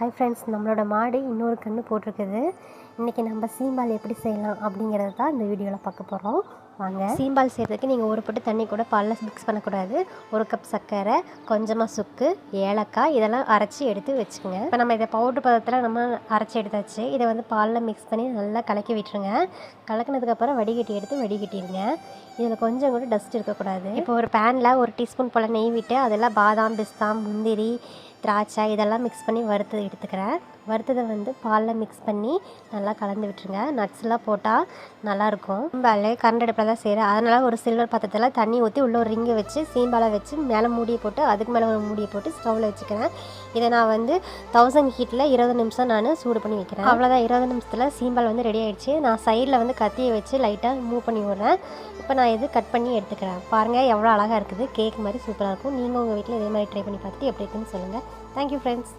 Hi friends நம்மளோட மாடு இன்னொரு கன்று போட்டிருக்குது. இன்றைக்கி நம்ம சீம்பால் எப்படி செய்யலாம் அப்படிங்கிறது தான் இந்த வீடியோவில் பார்க்க போகிறோம் வாங்க. சீம்பால் செய்கிறதுக்கு நீங்கள் ஒரு பட்டு தண்ணி கூட பாலில் மிக்ஸ் பண்ணக்கூடாது. ஒரு கப் சர்க்கரை கொஞ்சமாக சுக்கு ஏலக்காய் இதெல்லாம் அரைச்சி எடுத்து வச்சுக்கோங்க. இப்போ நம்ம இதை பவுட்ரு பதத்தில் நம்ம அரைச்சி எடுத்தாச்சு. இதை வந்து பாலில் மிக்ஸ் பண்ணி நல்லா கலக்கி விட்டுருங்க. கலக்கினதுக்கப்புறம் வடிகட்டி எடுத்து வடிகட்டிடுங்க. இதில் கொஞ்சம் கூட டஸ்ட் இருக்கக்கூடாது. இப்போ ஒரு பேனில் ஒரு டீஸ்பூன் போல் நெய் விட்டு அதில் பாதாம் பிஸ்தாம் முந்திரி திராட்சை இதெல்லாம் மிக்ஸ் பண்ணி வறுத்து எடுத்துக்கிறேன். வறுத்ததை வந்து பாலில் மிக்ஸ் பண்ணி நல்லா கலந்து விட்டுருங்க. நட்ஸ்லாம் போட்டால் நல்லாயிருக்கும். சீம்பால் கரண்ட் அடுப்பில் தான் செய்கிறேன். அதனால் ஒரு சில்வர் பாத்திரத்தில் தண்ணி ஊற்றி உள்ளே ஒரு ரிங்கை வச்சு சீம்பாலை வச்சு மேலே மூடியை போட்டு அதுக்கு மேலே ஒரு மூடியை போட்டு ஸ்டவ்வில் வச்சுக்கிறேன். இதை நான் வந்து தௌசண்ட் ஹீட்டில் இருபது நிமிஷம் நான் சூடு பண்ணி வைக்கிறேன். அவ்வளோதான் இருபது நிமிஷத்தில் சீம்பால் வந்து ரெடி ஆகிடுச்சு நான் சைடில் வந்து கத்தியை வச்சு லைட்டாக மூவ் பண்ணி விடுறேன். இப்போ நான் இது கட் பண்ணி எடுத்துக்கிறேன். பாருங்கள் எவ்வளோ அழகாக இருக்குது. கேக் மாதிரி சூப்பராக இருக்கும். நீங்கள் உங்கள் வீட்டில் இதே மாதிரி ட்ரை பண்ணி பார்த்துட்டு எப்படி இருக்குன்னு சொல்லுங்கள் தேங்க்யூ ஃப்ரெண்ட்ஸ்